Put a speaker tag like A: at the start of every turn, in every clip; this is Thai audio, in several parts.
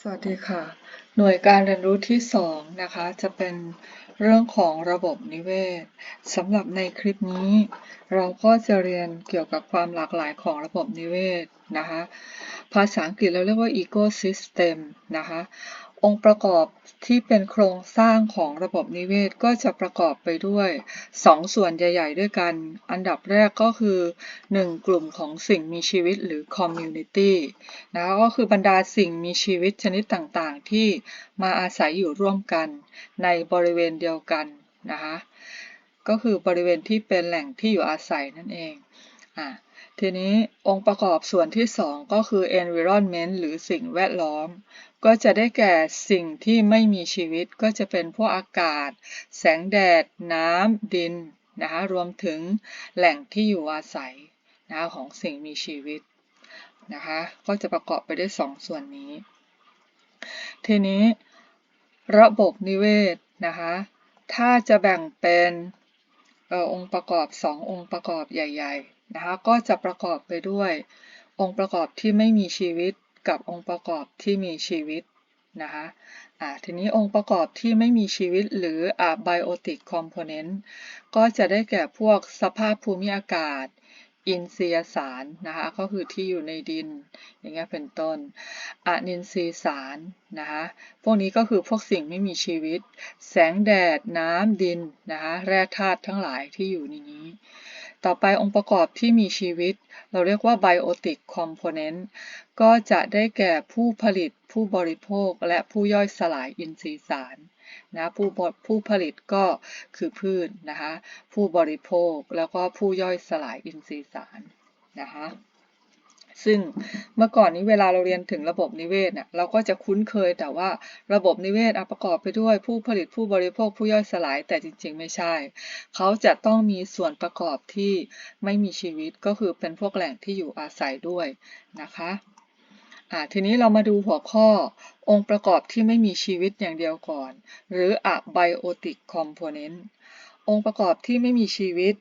A: สวัสดีค่ะ หน่วยการเรียนรู้ที่ 2 นะคะ จะเป็นเรื่องของระบบนิเวศสำหรับในคลิปนี้ เราก็จะเรียนเกี่ยวกับความหลากหลายของระบบนิเวศนะคะ ภาษาอังกฤษเราเรียกว่า ecosystem นะคะ องค์ประกอบที่เป็นโครงสร้างของระบบนิเวศก็จะประกอบไปด้วย 2 ส่วนใหญ่ ๆ ด้วยกัน อันดับแรกก็คือ 1 กลุ่มของสิ่งมีชีวิตหรือ community นะคะก็คือบรรดาสิ่งมีชีวิตชนิดต่างๆ ที่มาอาศัยอยู่ร่วมกัน ในบริเวณเดียวกันนะคะก็คือบริเวณที่เป็นแหล่งที่อยู่อาศัยนั่นเองอะทีนี้องค์ประกอบส่วนที่ 2 ก็คือ environment หรือสิ่งแวดล้อม ก็จะได้แก่สิ่งที่ไม่มีชีวิตก็จะเป็นพวกอากาศ แสงแดด น้ำ ดินนะคะรวมถึงแหล่งที่อยู่อาศัยนะคะของสิ่งมีชีวิตนะคะก็จะประกอบไปด้วย2ส่วนนี้ ทีนี้ระบบนิเวศนะคะถ้าจะแบ่งเป็นออองค์ประกอบ 2 องค์ประกอบใหญ่ๆนะคะก็จะประกอบไปด้วยองค์ประกอบที่ไม่มีชีวิต กับองค์ประกอบที่มีชีวิตนะคะอ่าทีนี้องค์ประกอบที่ไม่มีชีวิตหรืออะ biotic component ก็จะได้แก่พวกสภาพภูมิอากาศ อินทรียสารนะคะก็คือที่อยู่ในดิน อย่างเงี้ยเป็นต้นอะนินทรียสารนะคะพวกนี้ก็คือพวกสิ่งไม่มีชีวิต แสงแดดน้ำดินนะคะแร่ธาตุทั้งหลายที่อยู่ในนี้ ต่อไปองค์ประกอบที่มีชีวิต เราเรียกว่าไบโอติกคอมโพเนนต์ก็จะได้แก่ผู้ผลิต ผู้บริโภค และผู้ย่อยสลายอินทรีย์สารนะผู้ผู้ผลิตก็คือพืชนะคะผู้บริโภคแล้วก็ผู้ย่อยสลายอินทรีย์สารนะคะ ซึ่งเมื่อก่อนนี้เวลาเราเรียนถึงระบบนิเวศเนี่ยเราก็จะคุ้นเคยแต่ว่าระบบนิเวศประกอบไปด้วยผู้ผลิตผู้บริโภคผู้ย่อยสลายแต่จริง ๆ ไม่ใช่ เขาจะต้องมีส่วนประกอบที่ไม่มีชีวิตก็คือเป็นพวกแหล่งที่อยู่อาศัยด้วยนะคะอ่าทีนี้เรามาดูหัวข้อองค์ประกอบที่ไม่มีชีวิตอย่างเดียวก่อน หรือ a biotic component องค์ประกอบที่ไม่มีชีวิต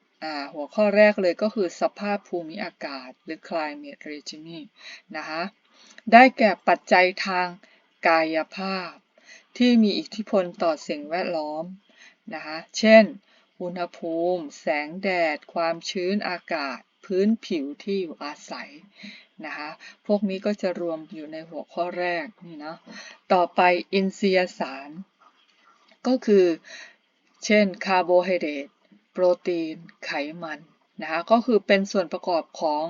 A: หัวข้อแรกเลยก็คือสภาพภูมิอากาศหรือ climate regime นะคะได้แก่ปัจจัยทางกายภาพ ที่มีอิทธิพลต่อสิ่งแวดล้อมนะคะเช่น อุณหภูมิ แสงแดด ความชื้นอากาศ พื้นผิวที่อยู่อาศัยนะคะพวกนี้ก็จะรวมอยู่ในหัวข้อแรกนี่นะต่อไปอินทรียสาร ก็คือ เช่นคาร์โบไฮเดรต โปรตีนไขมันนะคะก็คือเป็นส่วนประกอบของ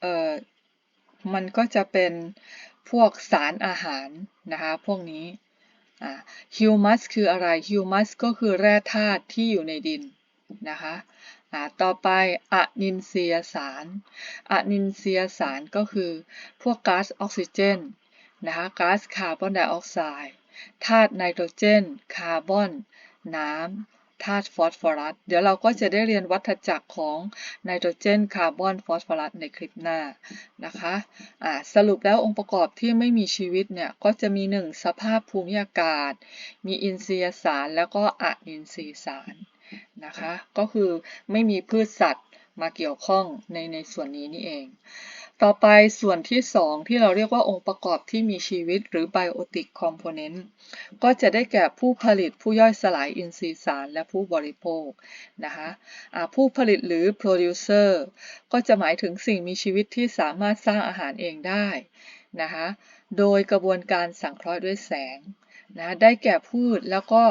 A: เอ่อมันก็จะเป็นพวกสารอาหารนะคะพวกนี้ฮิวมัสคืออะไรฮิวมัสก็คือแร่ธาตุที่อยู่ในดินนะคะต่อไปอะนินเซียสารอะนินเซียสารก็คือพวกก๊าซออกซิเจนนะคะก๊าซคาร์บอนไดออกไซด์ธาตุไนโตรเจน คาร์บอน น้ำ ธาตุฟอสฟอรัส เดี๋ยวเราก็จะได้เรียนวัฏจักรของไนโตรเจนคาร์บอนฟอสฟอรัสในคลิปหน้านะคะะสรุปแล้วองค์ประกอบที่ไม่มีชีวิตเนี่ย ก็จะมี 1 สภาพภูมิอากาศ มีอินทรียสารแล้วก็อะอินทรียสารนะคะ ก็คือไม่มีพืชสัตว์มาเกี่ยวข้องในในส่วนนี้นี่เอง ต่อไปส่วนที่ 2 ที่เราเรียกว่าองค์ประกอบที่มีชีวิตหรือ biotic component ก็จะได้แก่ผู้ผลิตผู้ย่อยสลายอินทรีย์สารและผู้บริโภคนะคะะผู้ผลิตหรือ producer ก็จะหมายถึงสิ่งมีชีวิตที่สามารถสร้างอาหารเองได้นะคะโดยกระบวนการสังเคราะห์ด้วยแสงนะได้แก่พืชแล้วก็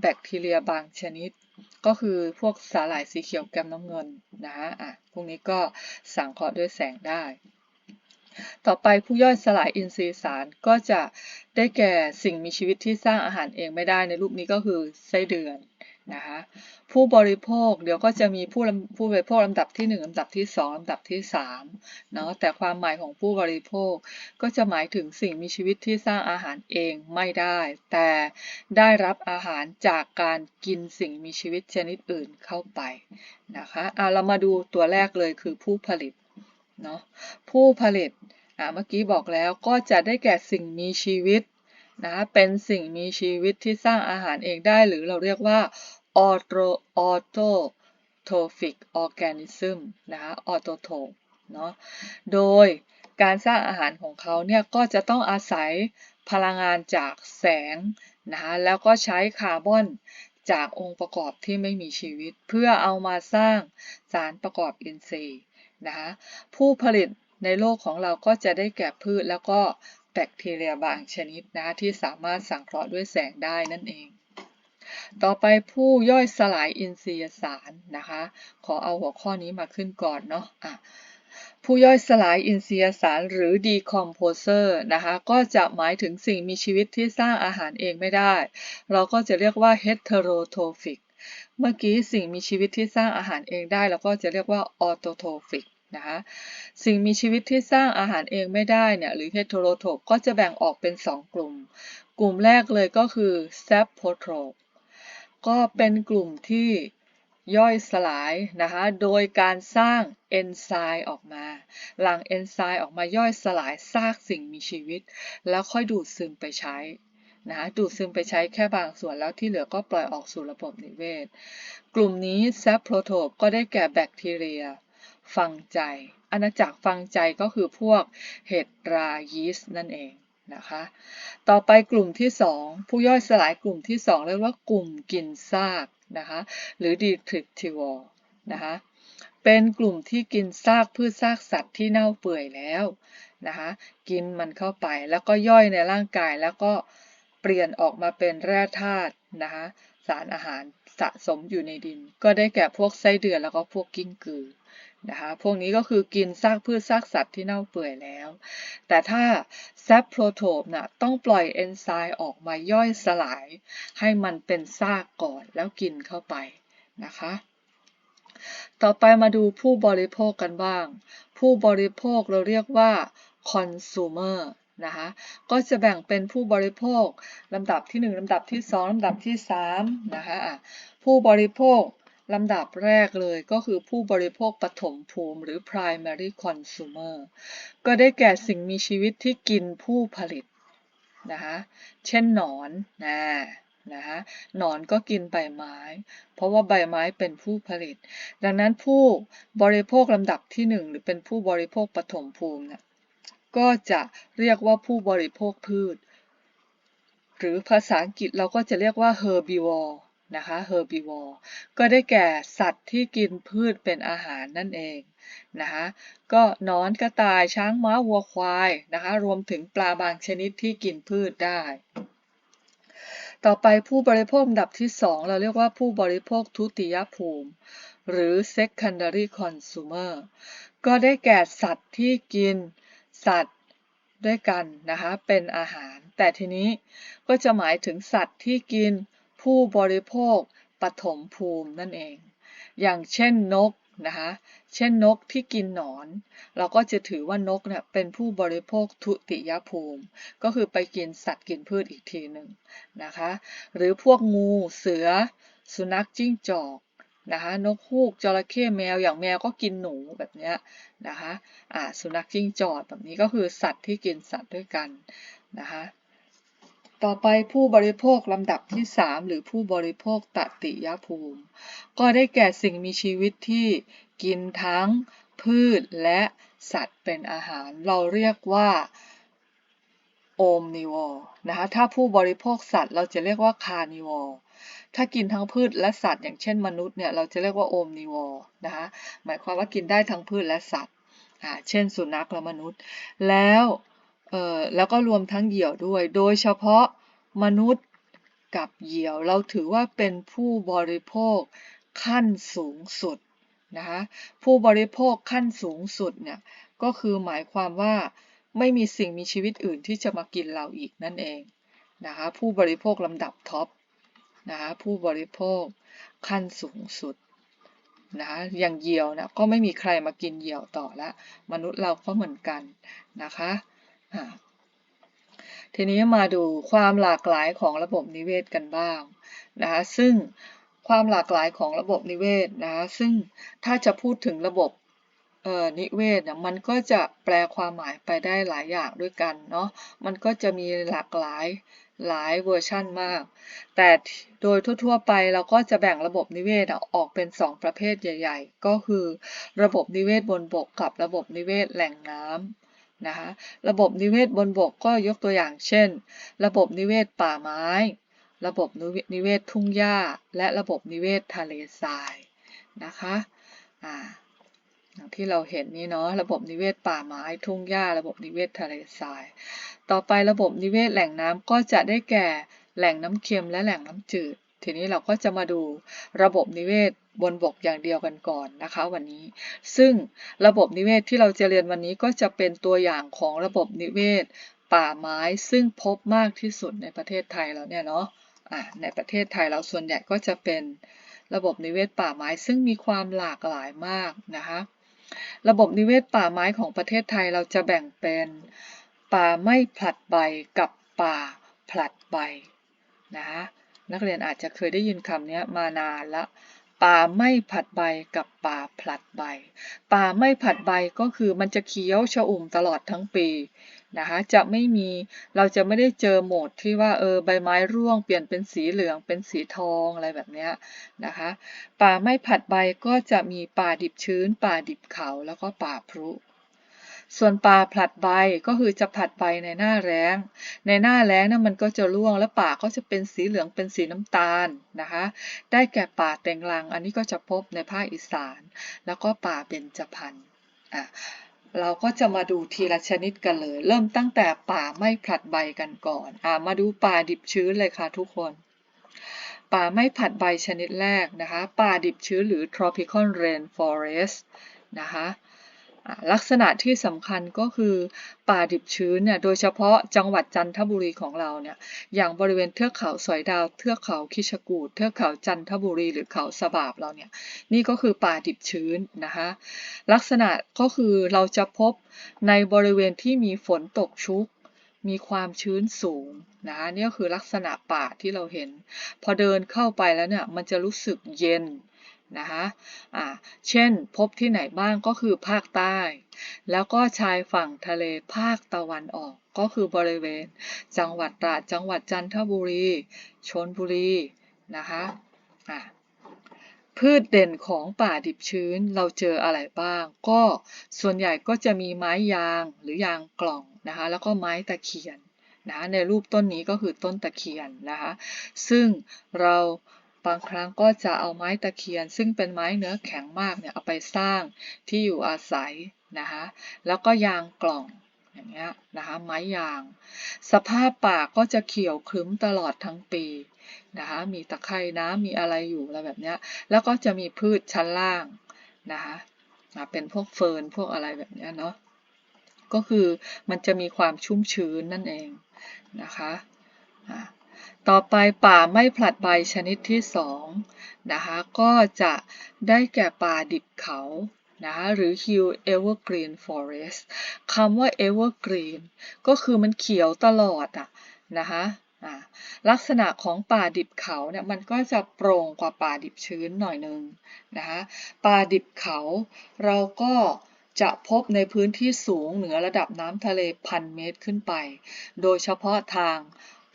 A: แบคทีเรียบางชนิด ก็คือพวกสาหร่ายสีเขียวแกมน้ำเงินนะอะพวกนี้ก็สังเคราะห์ด้วยแสงได้ ต่อไปผู้ย่อยสลายอินทรีย์สารก็จะได้แก่สิ่งมีชีวิตที่สร้างอาหารเองไม่ได้ในรูปนี้ก็คือไส้เดือนนะคะผู้บริโภคเดี๋ยวก็จะมีผู้ผู้บริโภคลำดับที่ 1ลำดับที่ 2ลำดับที่3เนาะแต่ความหมายของผู้บริโภคก็จะหมายถึงสิ่งมีชีวิตที่สร้างอาหารเองไม่ได้ แต่ได้รับอาหารจากการกินสิ่งมีชีวิตชนิดอื่นเข้าไปนะคะเอาเรามาดูตัวแรกเลยคือผู้ผลิต เนาะผู้ผลิตอ่าเมื่อกี้บอกแล้วก็จะได้แก่สิ่งมีชีวิตนะเป็นสิ่งมีชีวิตที่สร้างอาหารเองได้หรือเราเรียกว่า auto autotrophic organism นะคะ autotroph เนาะโดยการสร้างอาหารของเขาเนี่ยก็จะต้องอาศัยพลังงานจากแสงนะคะแล้วก็ใช้คาร์บอนจากองค์ประกอบที่ไม่มีชีวิต เพื่อเอามาสร้างสารประกอบอินทรีย์ นะคะผู้ผลิตในโลกของเราก็จะได้แก่พืชแล้วก็แบคทีเรียบางชนิดนะที่สามารถสังเคราะห์ด้วยแสงได้นั่นเอง ต่อไปผู้ย่อยสลายอินทรียสารนะคะ ขอเอาหัวข้อนี้มาขึ้นก่อนเนาะะผู้ย่อยสลายอินทรียสารหรือ decomposer นะคะก็จะหมายถึงสิ่งมีชีวิตที่สร้างอาหารเองไม่ได้ เราก็จะเรียกว่า heterotrophic เมื่อกี้สิ่งมีชีวิตที่สร้างอาหารเองได้เราก็จะเรียกว่า autotrophic นะคะสิ่งมีชีวิตที่สร้างอาหารเองไม่ได้เนี่ยหรือ heterotroph ก็จะแบ่งออกเป็น 2 กลุ่ม กลุ่มแรกเลยก็คือ saprotroph ก็เป็นกลุ่มที่ย่อยสลายนะคะโดยการสร้างเอนไซม์ออกมาหลังเอนไซม์ออกมาย่อยสลายซากสิ่งมีชีวิต แล้วค่อยดูดซึมไปใช้ นะดูดซึมไปใช้แค่บางส่วนแล้วที่เหลือก็ปล่อยออกสู่ระบบนิเวศ กลุ่มนี้แซปโปรโทปก็ได้แก่แบคทีเรีย ฟังใจ อาณาจักรฟังใจก็คือพวกเห็ดรายีสต์นั่นเองนะคะ ต่อไปกลุ่มที่ 2 ผู้ย่อยสลายกลุ่มที่ 2 เรียกว่ากลุ่มกินซากนะคะหรือ detritivore นะคะเป็นกลุ่มที่กินซากพืชซากสัตว์ที่เน่าเปื่อยแล้วนะคะกินมันเข้าไปแล้วก็ย่อยในร่างกายแล้วก็ ปลี่ยนออกมาเป็นแร่ธาตุนะคะสารอาหารสะสมอยู่ในดิน ก็ได้แก่พวกไส้เดือนแล้วก็พวกกิ้งกือนะคะพวกนี้ก็คือกินซากพืชซากสัตว์ที่เน่าเปื่อยแล้ว แต่ถ้าแซปโปรโทปนะ่ะต้องปล่อยเอนไซม์ออกมาย่อยสลาย ให้มันเป็นซากก่อนแล้วกินเข้าไปนะคะ ต่อไปมาดูผู้บริโภคกันบ้าง ผู้บริโภคเราเรียกว่า consumer นะคะก็จะแบ่งเป็นผู้บริโภคลำดับที่ 1ลำดับที่ 2ลำดับที่3นะคะผู้บริโภคลำดับแรกเลยก็คือผู้บริโภคปฐมภูมิหรือ primary consumer ก็ได้แก่สิ่งมีชีวิตที่กินผู้ผลิตนะคะเช่นหนอนนะนะคะหนอนก็กินใบไม้ เพราะว่าใบไม้เป็นผู้ผลิต ดังนั้นผู้บริโภคลำดับที่ 1 หรือเป็นผู้บริโภคปฐมภูมิเนี่ย ก็จะเรียกว่าผู้บริโภคพืช หรือภาษาอังกฤษเราก็จะเรียกว่า herbivore นะคะ herbivore ก็ได้แก่สัตว์ที่กินพืชเป็นอาหารนั่นเองนะคะก็นอนกระต่ายช้างม้าวัวควายนะคะรวมถึงปลาบางชนิดที่กินพืชได้ ต่อไปผู้บริโภคดับที่ 2 เราเรียกว่าผู้บริโภคทุติยภูมิ หรือ secondary consumer ก็ได้แก่สัตว์ที่กิน สัตว์ด้วยกันนะคะเป็นอาหาร แต่ทีนี้ก็จะหมายถึงสัตว์ที่กินผู้บริโภคปฐมภูมินั่นเอง อย่างเช่นนกนะคะเช่นนกที่กินหนอน เราก็จะถือว่านกเนี่ยเป็นผู้บริโภคทุติยภูมิ ก็คือไปกินสัตว์กินพืชอีกทีหนึ่งนะคะ หรือพวกงูเสือ สุนัขจิ้งจอก นะคะนกฮูกจระเข้แมวอย่างแมวก็กินหนูแบบนี้นะคะอ่าสุนัขจิ้งจอกแบบนี้ก็คือสัตว์ที่กินสัตว์ด้วยกันนะคะต่อไปผู้บริโภคลำดับที่ 3 หรือผู้บริโภคตติยภูมิ ก็ได้แก่สิ่งมีชีวิตที่กินทั้งพืชและสัตว์เป็นอาหาร เราเรียกว่าโอมนิวอร์นะคะถ้าผู้บริโภคสัตว์เราจะเรียกว่าคาร์นิวอร์ ถ้ากินทั้งพืชและสัตว์ อย่างเช่นมนุษย์เนี่ยเราจะเรียกว่าโอมนิวอร์นะคะหมายความว่ากินได้ทั้งพืชและสัตว์เช่นสุนัขและมนุษย์ แล้วแล้วก็รวมทั้งเหยี่ยวด้วย โดยเฉพาะมนุษย์กับเหยี่ยว เราถือว่าเป็นผู้บริโภคขั้นสูงสุดนะคะผู้บริโภคขั้นสูงสุดเนี่ยก็คือหมายความว่าไม่มีสิ่งมีชีวิตอื่นที่จะมากินเราอีกนั่นเองนะคะผู้บริโภคลำดับท็อป นะคะผู้บริโภคขั้นสูงสุดนะคะอย่างเหยี่ยวนะก็ไม่มีใครมากินเหยี่ยวต่อละมนุษย์เราก็เหมือนกันนะคะทีนี้มาดูความหลากหลายของระบบนิเวศกันบ้างนะคะซึ่งความหลากหลายของระบบนิเวศนะคะซึ่งถ้าจะพูดถึงระบบนิเวศนี่ยมันก็จะแปลความหมายไปได้หลายอย่างด้วยกันเนาะมันก็จะมีหลากหลาย หลายเวอร์ชั่นมาก แต่โดยทั่วๆไปเราก็จะแบ่งระบบนิเวศออกเป็น 2 ประเภทใหญ่ ๆ ก็คือระบบนิเวศบนบกกับระบบนิเวศแหล่งน้ำนะคะ ระบบนิเวศบนบกก็ยกตัวอย่างเช่น ระบบนิเวศป่าไม้ ระบบนิเวศทุ่งหญ้า และระบบนิเวศทะเลทรายนะคะ อ่า ที่เราเห็นนี่เนาะระบบนิเวศป่าไม้ทุ่งหญ้า ระบบนิเวศทะเลทราย ต่อไประบบนิเวศแหล่งน้ำก็จะได้แก่แหล่งน้ำเค็มและแหล่งน้ำจืด ทีนี้เราก็จะมาดูระบบนิเวศบนบกอย่างเดียวกันก่อนนะคะ วันนี้ ซึ่งระบบนิเวศที่เราจะเรียนวันนี้ก็จะเป็นตัวอย่างของระบบนิเวศป่าไม้ซึ่งพบมากที่สุดในประเทศไทยแล้วเนี่ยเนาะะในประเทศไทยเราส่วนใหญ่ก็จะเป็นระบบนิเวศป่าไม้ซึ่งมีความหลากหลายมากนะคะ ระบบนิเวศป่าไม้ของประเทศไทยเราจะแบ่งเป็น ป่าไม่ผลัดใบกับป่าผลัดใบนะนักเรียนอาจจะเคยได้ยินคำนี้มานานละป่าไม่ผัดใบกับป่าผลัดใบ ป่าไม่ผัดใบก็คือมันจะเขียวชอุ่มตลอดทั้งปี นะคะจะไม่มีเราจะไม่ได้เจอโหมดที่ว่าเออใบไม้ร่วงเปลี่ยนเป็นสีเหลืองเป็นสีทองอะไรแบบนี้นะคะป่าไม่ผัดใบก็จะมีป่าดิบชื้น ป่าดิบเขาแล้วก็ป่าพรุส่วนปลาผลัดใบก็คือจะผลัดใบในหน้าแล้งในหน้าแล้งนั้นมันก็จะร่วงและป่าก็จะเป็นสีเหลืองเป็นสีน้ำตาลนะคะ ได้แก่ป่าแตงลัง อันนี้ก็จะพบในภาคอีสาน แล้วก็ป่าเบญจพรรณอะ เราก็จะมาดูทีละชนิดกันเลย เริ่มตั้งแต่ป่าไม่ผลัดใบกันก่อนอ่ามาดูป่าดิบชื้นเลยค่ะทุกคน ป่าไม่ผลัดใบชนิดแรกนะคะ ป่าดิบชื้นหรือ tropical rain forest นะคะ ลักษณะที่สำคัญก็คือป่าดิบชื้นเนี่ยโดยเฉพาะจังหวัดจันทบุรีของเราเนี่ยอย่างบริเวณเทือกเขาสอยดาว เทือกเขาคิชกูดเทือกเขาจันทบุรีหรือเขาสบาบเราเนี่ยนี่ก็คือป่าดิบชื้นนะคะลักษณะก็คือเราจะพบในบริเวณที่มีฝนตกชุกมีความชื้นสูงนะคะนี่ก็คือลักษณะป่าที่เราเห็น พอเดินเข้าไปแล้วเนี่ยมันจะรู้สึกเย็น นะคะอ่าเช่นพบที่ไหนบ้างก็คือภาคใต้ แล้วก็ชายฝั่งทะเลภาคตะวันออกก็คือบริเวณ จังหวัดตราดจังหวัดจันทบุรีชนบุรีนะคะอ่าพืชเด่นของป่าดิบชื้นเราเจออะไรบ้าง ก็ส่วนใหญ่ก็จะมีไม้ยางหรือยางกล่องนะคะ แล้วก็ไม้ตะเคียนนะในรูปต้นนี้ก็คือต้นตะเคียนนะคะ ซึ่งเรา บางครั้งก็จะเอาไม้ตะเคียน ซึ่งเป็นไม้เนื้อแข็งมากเนี่ยเอาไปสร้างที่อยู่อาศัยนะคะแล้วก็ยางกล่องอย่างเงี้ยนะคะไม้ยาง สภาพป่าก็จะเขียวครึ้มตลอดทั้งปีนะคะมีตะไคร่น้ำมีอะไรอยู่อะไรแบบเนี้ยแล้วก็จะมีพืชชั้นล่างนะคะเป็นพวกเฟิร์นพวกอะไรแบบเนี้ยเนาะก็คือมันจะมีความชุ่มชื้นนั่นเองนะคะ ต่อไปป่าไม่ผลัดใบชนิดที่สองนะคะก็จะได้แก่ป่าดิบเขานะคะหรือ Hill Evergreen Forest คำว่า Evergreen ก็คือมันเขียวตลอดอะนะคะลักษณะของป่าดิบเขาเนี่ยมันก็จะโปร่งกว่าป่าดิบชื้นหน่อยนึงนะคะป่าดิบเขาเราก็จะพบในพื้นที่สูงเหนือระดับน้ำทะเลพันเมตรขึ้นไป โดยเฉพาะทาง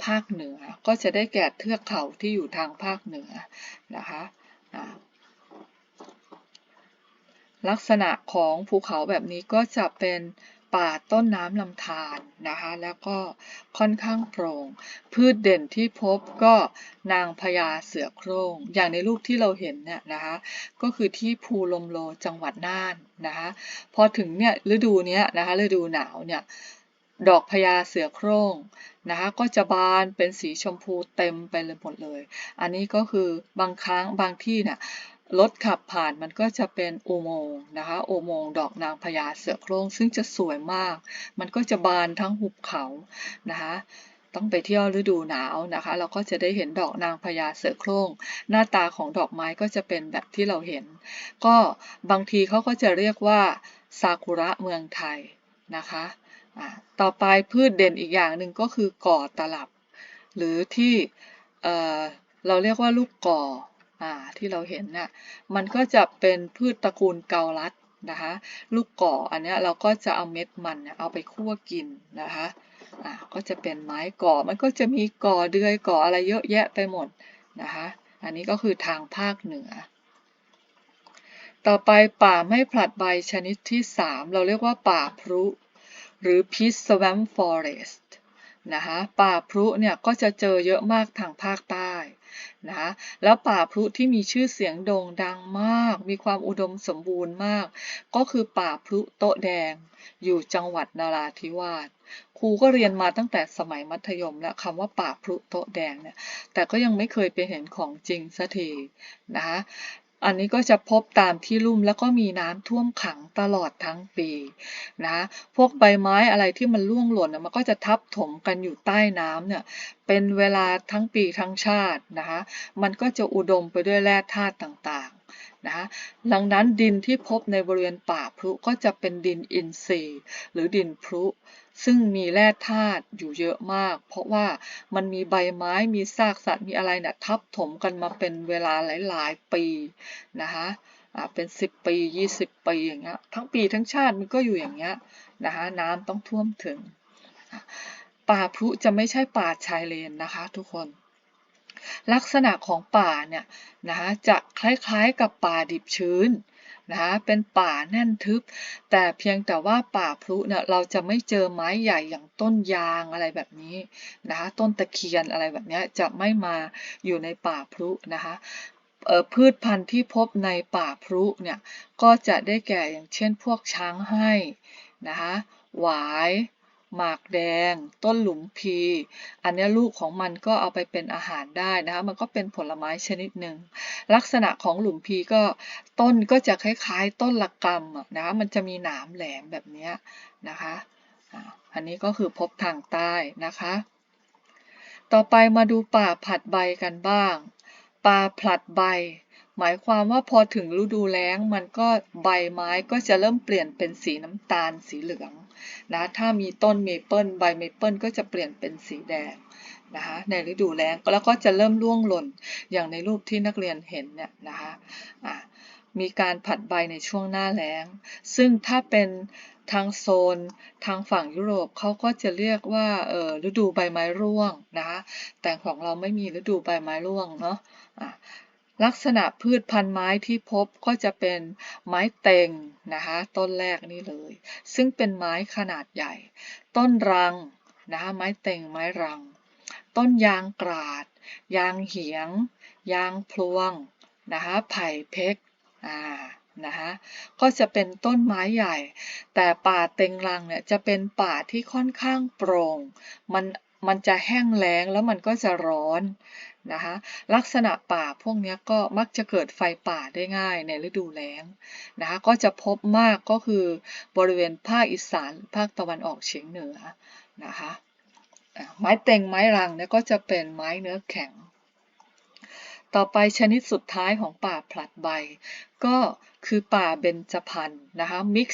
A: ภาคเหนือ ก็จะได้แก่เทือกเขาที่อยู่ทางภาคเหนือนะคะลักษณะของภูเขาแบบนี้ก็จะเป็นป่าต้นน้ำลำธารนะคะ แล้วก็ค่อนข้างโปร่ง พืชเด่นที่พบก็นางพญาเสือโคร่ง อย่างในรูปที่เราเห็นเนี่ยนะคะ ก็คือที่ภูลมโลจังหวัดน่านนะคะ พอถึงเนี่ยฤดูเนี้ยนะคะฤดูหนาวเนี่ย ดอกพญาเสือโคร่งนะคะก็จะบานเป็นสีชมพูเต็มไปเลยหมดเลย อันนี้ก็คือบางครั้งบางที่เนี่ยรถขับผ่านมันก็จะเป็นอุโมงค์นะคะอุโมงค์ดอกนางพญาเสือโคร่งซึ่งจะสวยมาก มันก็จะบานทั้งหุบเขานะคะต้องไปเที่ยวฤดูหนาวนะคะ เราก็จะได้เห็นดอกนางพญาเสือโคร่งหน้าตาของดอกไม้ก็จะเป็นแบบที่เราเห็น ก็บางทีเขาก็จะเรียกว่าซากุระเมืองไทยนะคะ ต่อไปพืชเด่นอีกอย่างหนึ่งก็คือก่อตลับ หรือที่เเราเรียกว่าลูกก่ออที่เราเห็นน่ะมันก็จะเป็นพืชตระกูลเกาลัดนะคะลูกก่ออันนี้เราก็จะเอาเม็ดมันเอาไปคั่วกินนะคะก็จะเป็นไม้ก่อมันก็จะมีก่อเดือยก่ออะไรเยอะแยะไปหมดนะคะอันนี้ก็คือทางภาคเหนือ ต่อไปป่าไม่ผลัดใบชนิดที่ 3 เราเรียกว่าป่าพรุ หรือ Peat Swamp Forest นะคะป่าพรุเนี่ยก็จะเจอเยอะมากทางภาคใต้นะคะแล้วป่าพรุที่มีชื่อเสียงโด่งดังมาก มีความอุดมสมบูรณ์มาก ก็คือป่าพรุโตะแดง อยู่จังหวัดนาราธิวาสครูก็เรียนมาตั้งแต่สมัยมัธยมแล้วคำว่าป่าพรุโตะแดงเนี่ยแต่ก็ยังไม่เคยไปเห็นของจริงสักทีนะคะ อันนี้ก็จะพบตามที่ลุ่มแล้วก็มีน้ำท่วมขังตลอดทั้งปีนะ พวกใบไม้อะไรที่มันร่วงหล่นมันก็จะทับถมกันอยู่ใต้น้ำเนี่ยเป็นเวลาทั้งปีทั้งชาตินะคะ มันก็จะอุดมไปด้วยแร่ธาตุต่างๆนะคะดังนั้นดินที่พบในบริเวณป่าพรุก็จะเป็นดินอินทรีย์ หรือดินพรุ ซึ่งมีแร่ธาตุอยู่เยอะมาก เพราะว่ามันมีใบไม้มีซากสัตว์มีอะไรเนี่ยทับถมกันมาเป็นเวลาหลาย ๆ ปีนะคะเป็น 10 ปี 20 ปีอย่างเงี้ยทั้งปีทั้งชาติมันก็อยู่อย่างเงี้ยนะคะน้ำต้องท่วมถึง ป่าพุจะไม่ใช่ป่าชายเลนนะคะทุกคน ลักษณะของป่าเนี่ยนะคะจะคล้ายๆกับป่าดิบชื้นนะคะเป็นป่าแน่นทึบ แต่เพียงแต่ว่าป่าพลุเนี่ยเราจะไม่เจอไม้ใหญ่อย่างต้นยางอะไรแบบนี้นะคะต้นตะเคียนอะไรแบบนี้จะไม่มาอยู่ในป่าพลุนะคะพืชพันธุ์ที่พบในป่าพลุเนี่ยก็จะได้แก่อย่างเช่นพวกช้างให้นะคะหวาย หมากแดง ต้นหลุมพี อันนี้ลูกของมันก็เอาไปเป็นอาหารได้นะคะมันก็เป็นผลไม้ชนิดหนึ่ง ลักษณะของหลุมพีก็ต้นก็จะคล้ายๆ ต้นละกำอะนะคะมันจะมีหนามแหลมแบบนี้นะคะอันนี้ก็คือพบทางใต้นะคะ ต่อไปมาดูป่าผัดใบกันบ้าง ป่าผลัดใบ หมายความว่าพอถึงฤดูแล้งมันก็ใบไม้ก็จะเริ่มเปลี่ยนเป็นสีน้ำตาลสีเหลืองนะถ้ามีต้นเมเปิลใบเมเปิลก็จะเปลี่ยนเป็นสีแดงนะคะในฤดูแล้งแล้วก็จะเริ่มร่วงหล่นอย่างในรูปที่นักเรียนเห็นเนี่ยนะคะะมีการผัดใบในช่วงหน้าแล้ง ซึ่งถ้าเป็นทางโซนทางฝั่งยุโรปเขาก็จะเรียกว่าเออฤดูใบไม้ร่วงนะคะแต่ของเราไม่มีฤดูใบไม้ร่วงเนาะะ ลักษณะพืชพันธุ์ไม้ที่พบก็จะเป็นไม้เต็งนะคะต้นแรกนี่เลย ซึ่งเป็นไม้ขนาดใหญ่ ต้นรังนะคะไม้เต็งไม้รัง ต้นยางกราด ยางเหียง ยางพลวงนะคะไผ่เพกอ่านะคะก็จะเป็นต้นไม้ใหญ่ แต่ป่าเต็งรังเนี่ยจะเป็นป่าที่ค่อนข้างโปร่งมันมันจะแห้งแล้งแล้วมันก็จะร้อน นะคะลักษณะป่าพวกนี้ก็มักจะเกิดไฟป่าได้ง่ายในฤดูแล้งนะคะก็จะพบมากก็คือบริเวณภาคอีสานภาคตะวันออกเฉียงเหนือนะคะไม้เต็งไม้รังเนี่ยก็จะเป็นไม้เนื้อแข็ง ต่อไปชนิดสุดท้ายของป่าผลัดใบ ก็คือป่าเบญจพรรณนะคะ mix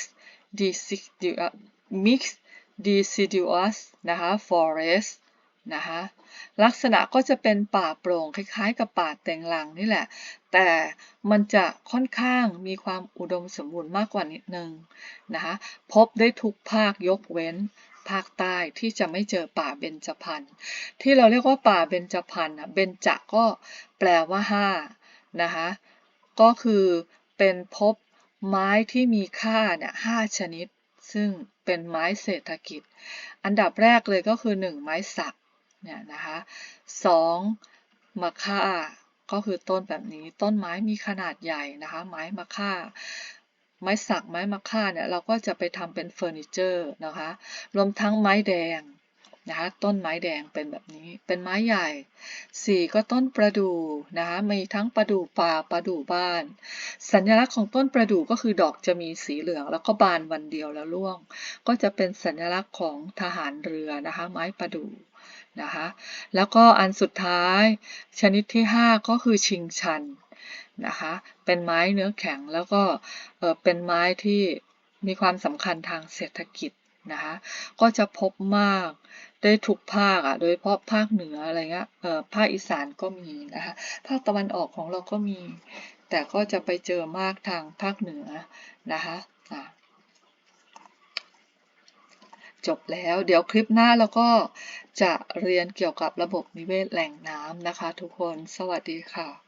A: deciduous mix deciduous นะคะ forest นะคะลักษณะก็จะเป็นป่าโปร่งคล้ายๆ กับป่าเต็งรังนี่แหละ แต่มันจะค่อนข้างมีความอุดมสมบูรณ์มากกว่านิดนึงนะคะพบได้ทุกภาคยกเว้นภาคใต้ที่จะไม่เจอป่าเบญจพรรณที่เราเรียกว่าป่าเบญจพรรณอะเบญจก็แปลว่าห้านะคะก็คือเป็นพบไม้ที่มีค่าเนี่ยห้าชนิด ซึ่งเป็นไม้เศรษฐกิจ อันดับแรกเลยก็คือ 1 ไม้สัก เนี่ยนะคะสองมะค่าก็คือต้นแบบนี้ต้นไม้มีขนาดใหญ่นะคะ ไม้มะค่า ไม้สักไม้มะค่าเนี่ยเราก็จะไปทำเป็นเฟอร์นิเจอร์นะคะ รวมทั้งไม้แดง นะคะต้นไม้แดงเป็นแบบนี้เป็นไม้ใหญ่สี่ก็ต้นประดู่นะคะมีทั้งประดู่ป่าประดู่บ้าน สัญลักษณ์ของต้นประดู่ก็คือดอกจะมีสีเหลือง แล้วก็บานวันเดียวแล้วร่วง ก็จะเป็นสัญลักษณ์ของทหารเรือนะคะไม้ประดู่นะคะแล้วก็อันสุดท้ายชนิดที่ 5 ก็คือชิงชันนะคะเป็นไม้เนื้อแข็งแล้วก็เป็นไม้ที่มีความสำคัญทางเศรษฐกิจ นะคะก็จะพบมากได้ทุกภาคอะโดยเฉพาะภาคเหนืออะไรเงี้ยเออภาคอีสานก็มีนะคะภาคตะวันออกของเราก็มี แต่ก็จะไปเจอมากทางภาคเหนือนะคะะจบแล้วเดี๋ยวคลิปหน้าเราก็จะเรียนเกี่ยวกับระบบนิเวศแหล่งน้ำนะคะทุกคนสวัสดีค่ะ